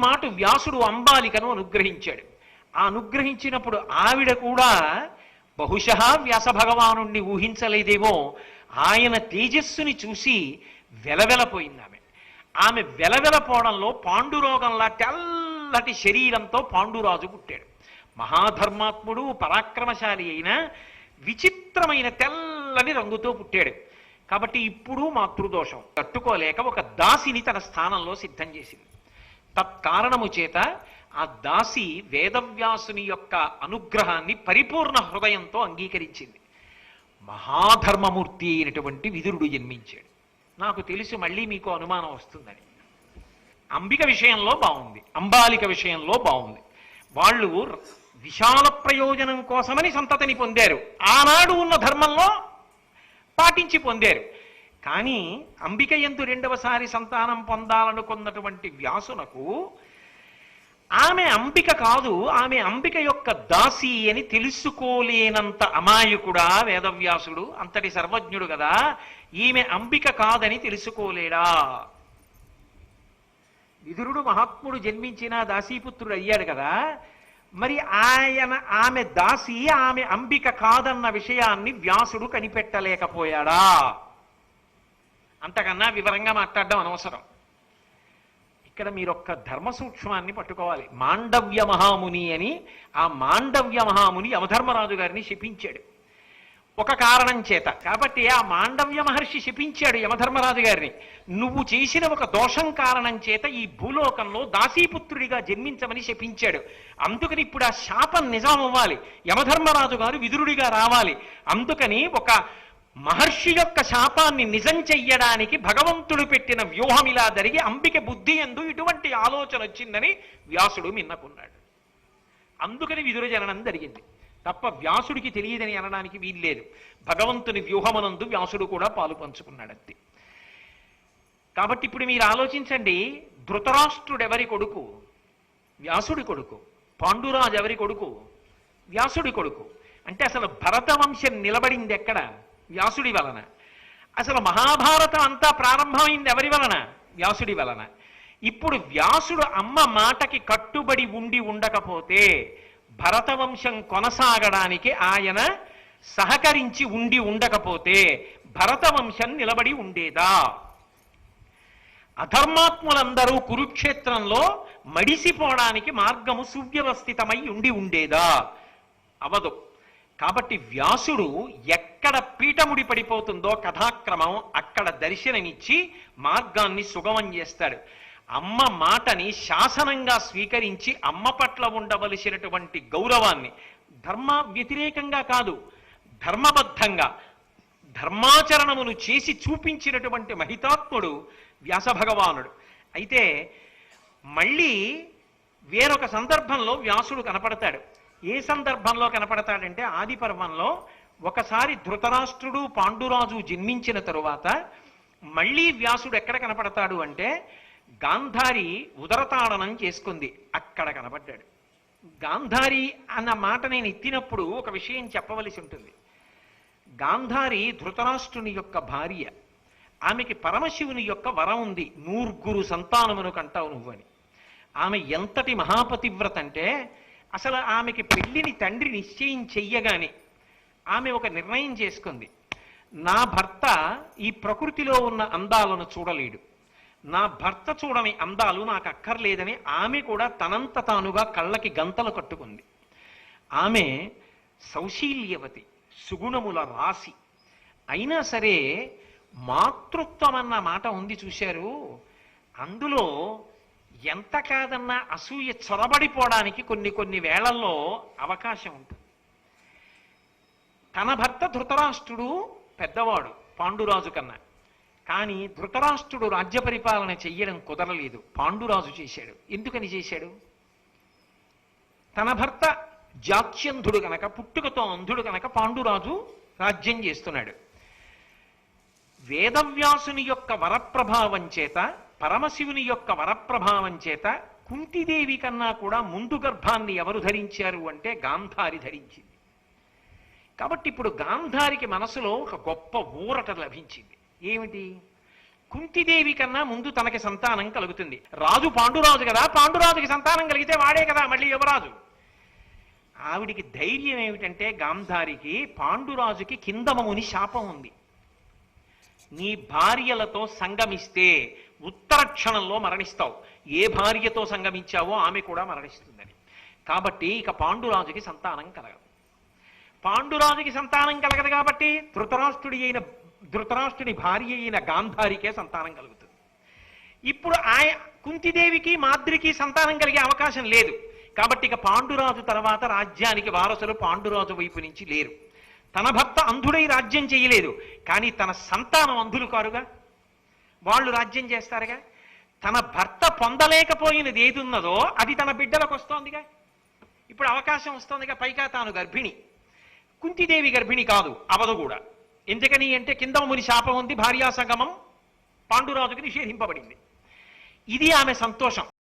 మాట వ్యాసుడు అంబాలికను అనుగ్రహించాడు. ఆ అనుగ్రహించినప్పుడు ఆవిడ కూడా బహుశా వ్యాస భగవాను ఊహించలేదేమో ఆయన తేజస్సుని చూసి వెలవెలపోయింది ఆమె. ఆమె వెలవెలపోవడంలో పాండురోగంలా తెల్లటి శరీరంతో పాండురాజు పుట్టాడు. మహాధర్మాత్ముడు పరాక్రమశాలి అయిన విచిత్రమైన తెల్లని రంగుతో పుట్టాడు. కాబట్టి ఇప్పుడు మాతృదోషం. తట్టుకోలేక ఒక దాసిని తన స్థానంలో సిద్ధం చేసింది. తత్కారణము చేత ఆ దాసి వేదవ్యాసుని యొక్క అనుగ్రహాన్ని పరిపూర్ణ హృదయంతో అంగీకరించింది. మహాధర్మమూర్తి అయినటువంటి విదురుడు జన్మించాడు. నాకు తెలుసు మళ్ళీ మీకు అనుమానం వస్తుందని. అంబిక విషయంలో బాగుంది. అంబాలిక విషయంలో బాగుంది. వాళ్ళు విశాల ప్రయోజనం కోసమని సంతతిని పొందారు. ఆనాడు ఉన్న ధర్మంలో పాటించి పొందారు. కానీ అంబిక ఎందు రెండవసారి సంతానం పొందాలనుకున్నటువంటి వ్యాసునకు ఆమె అంబిక కాదు ఆమె అంబిక యొక్క దాసి అని తెలుసుకోలేనంత అమాయకుడా వేదవ్యాసుడు. అంతటి సర్వజ్ఞుడు కదా. ఈమె అంబిక కాదని తెలుసుకోలేడా? విదురుడు మహాత్ముడు జన్మించిన దాసీపుత్రుడు అయ్యాడు కదా. మరి ఆయన ఆమె దాసి ఆమె అంబిక కాదన్న విషయాన్ని వ్యాసుడు కనిపెట్టలేకపోయాడా? అంతకన్నా వివరంగా మాట్లాడడం అనవసరం. ఇక్కడ మీరు ఒక్క ధర్మ సూక్ష్మాన్ని పట్టుకోవాలి. మాండవ్య మహాముని అని ఆ మాండవ్య మహాముని యమధర్మరాజు గారిని శపించాడు. ఒక కారణం చేత. కాబట్టి ఆ మాండవ్య మహర్షి శపించాడు యమధర్మరాజు గారిని. నువ్వు చేసిన ఒక దోషం కారణం చేత ఈ భూలోకంలో దాసీపుత్రుడిగా జన్మించమని శపించాడు. అందుకని ఇప్పుడు ఆ శాపం నిజం అవ్వాలి యమధర్మరాజు గారు విదురుడిగా రావాలి. అందుకని ఒక మహర్షి యొక్క శాపాన్ని నిజం చెయ్యడానికి భగవంతుడు పెట్టిన వ్యూహం ఇలా జరిగి అంబిక బుద్ధి ఎందు ఇటువంటి ఆలోచన వచ్చిందని వ్యాసుడు మిన్నకున్నాడు. అందుకని విదుర జననం జరిగింది. తప్ప వ్యాసుడికి తెలియదని అనడానికి వీల్లేదు. భగవంతుని వ్యూహమనందు వ్యాసుడు కూడా పాలు పంచుకున్నాడు అంతే కాబట్టి ఇప్పుడు మీరు ఆలోచించండి ధృతరాష్ట్రుడు ఎవరి కొడుకు? వ్యాసుడి కొడుకు. పాండురాజు ఎవరి కొడుకు? వ్యాసుడి కొడుకు. అంటే అసలు భరత వంశం నిలబడింది ఎక్కడ? వ్యాసుడి వలన. అసలు మహాభారతం అంతా ప్రారంభమైంది ఎవరి వలన? వ్యాసుడి వలన. ఇప్పుడు వ్యాసుడు అమ్మ మాటకి కట్టుబడి ఉండి ఉండకపోతే భరతవంశం కొనసాగడానికి ఆయన సహకరించి ఉండి ఉండకపోతే భరతవంశం నిలబడి ఉండేదా? అధర్మాత్ములందరూ కురుక్షేత్రంలో మడిసిపోవడానికి మార్గము సువ్యవస్థితమై ఉండి ఉండేదా? అవదు. కాబట్టి వ్యాసుడు ఎక్కడ పీఠముడి పడిపోతుందో కథాక్రమం అక్కడ దర్శనమిచ్చి మార్గాన్ని సుగమం చేస్తాడు. అమ్మ మాటని శాసనంగా స్వీకరించి అమ్మ పట్ల ఉండవలసినటువంటి గౌరవాన్ని ధర్మ వ్యతిరేకంగా కాదు ధర్మబద్ధంగా ధర్మాచరణమును చేసి చూపించినటువంటి మహితాత్ముడు వ్యాస భగవానుడు అయితే మళ్ళీ వేరొక సందర్భంలో వ్యాసుడు కనపడతాడు. ఏ సందర్భంలో కనపడతాడంటే ఆది పర్వంలో ఒకసారి ధృతరాష్ట్రుడు పాండురాజు జన్మించిన తరువాత మళ్ళీ వ్యాసుడు ఎక్కడ కనపడతాడు అంటే గాంధారి ఉదరతాడనం చేసుకుంది. అక్కడ కనపడ్డాడు. గాంధారి అన్న మాట నేను ఎత్తినప్పుడు ఒక విషయం చెప్పవలసి ఉంటుంది. గాంధారి ధృతరాష్ట్రుని యొక్క భార్య. ఆమెకి పరమశివుని యొక్క వరం ఉంది. నూర్గురు సంతానమును కంటావు నువ్వని ఆమె ఎంతటి మహాపతివ్రత అంటే అసలు ఆమెకి పెళ్ళిని తండ్రి నిశ్చయం చెయ్యగానే ఆమె ఒక నిర్ణయం చేసుకుంది. నా భర్త ఈ ప్రకృతిలో ఉన్న అందాలను చూడలేడు. నా భర్త చూడని అందాలు నాకు అక్కర్లేదని ఆమె కూడా తనంత తానుగా కళ్ళకి గంతలు కట్టుకుంది. ఆమె సౌశీల్యవతి సుగుణముల రాశి. అయినా సరే మాతృత్వం అన్న మాట ఉంది చూశారు. అందులో ఎంత కాదన్నా అసూయ చొరబడిపోవడానికి కొన్ని కొన్ని వేళల్లో అవకాశం ఉంటుంది. తన భర్త ధృతరాష్ట్రుడు పెద్దవాడు పాండురాజు కన్నా. కానీ ధృతరాష్ట్రుడు రాజ్య పరిపాలన చెయ్యడం కుదరలేదు. పాండురాజు చేశాడు. ఎందుకని చేశాడు? తన భర్త జాత్యంధుడు గనక పుట్టుకతో అంధుడు గనక పాండురాజు రాజ్యం చేస్తున్నాడు. వేదవ్యాసుని యొక్క వరప్రభావం చేత పరమశివుని యొక్క వరప్రభావం చేత కుంతిదేవి కన్నా కూడా ముందు గర్భాన్ని ఎవరు ధరించారు అంటే గాంధారి ధరించింది. కాబట్టి ఇప్పుడు గాంధారికి మనసులో ఒక గొప్ప ఊరట లభించింది. ఏమిటి? కుంతిదేవి కన్నా ముందు తనకి సంతానం కలుగుతుంది. రాజు పాండురాజు కదా పాండురాజుకి సంతానం కలిగితే వాడే కదా మళ్ళీ యువరాజు. ఆవిడికి ధైర్యం ఏమిటంటే గాంధారికి పాండురాజుకి కిందమముని శాపం ఉంది. నీ భార్యలతో సంగమిస్తే ఉత్తర క్షణంలో మరణిస్తావు. ఏ భార్యతో సంగమించావో ఆమె కూడా మరణిస్తుందని. కాబట్టి ఇక పాండురాజుకి సంతానం కలగదు. పాండురాజుకి సంతానం కలగదు కాబట్టి ధృతరాష్ట్రుడి అయిన ధృతరాష్ట్రుడి భార్య అయిన గాంధారికే సంతానం కలుగుతుంది. ఇప్పుడు ఆయ కుంతిదేవికి మాద్రికి సంతానం కలిగే అవకాశం లేదు. కాబట్టి ఇక పాండురాజు తర్వాత రాజ్యానికి వారసులు పాండురాజు వైపు నుంచి లేరు. తన భర్త అంధుడై రాజ్యం చేయలేదు. కానీ తన సంతానం అంధులు కారుగా? వాళ్ళు రాజ్యం చేస్తారుగా? తన భర్త పొందలేకపోయినది ఏది ఉన్నదో అది తన బిడ్డలకు వస్తోందిగా. ఇప్పుడు అవకాశం వస్తోందిగా పైగా తాను గర్భిణి. కుంతిదేవి గర్భిణి కాదు అవదు కూడా. ఎందుకని అంటే కింద ముని శాపం ఉంది భార్యా సంగమం పాండురాజుకి నిషేధింపబడింది. ఇది ఆమె సంతోషం.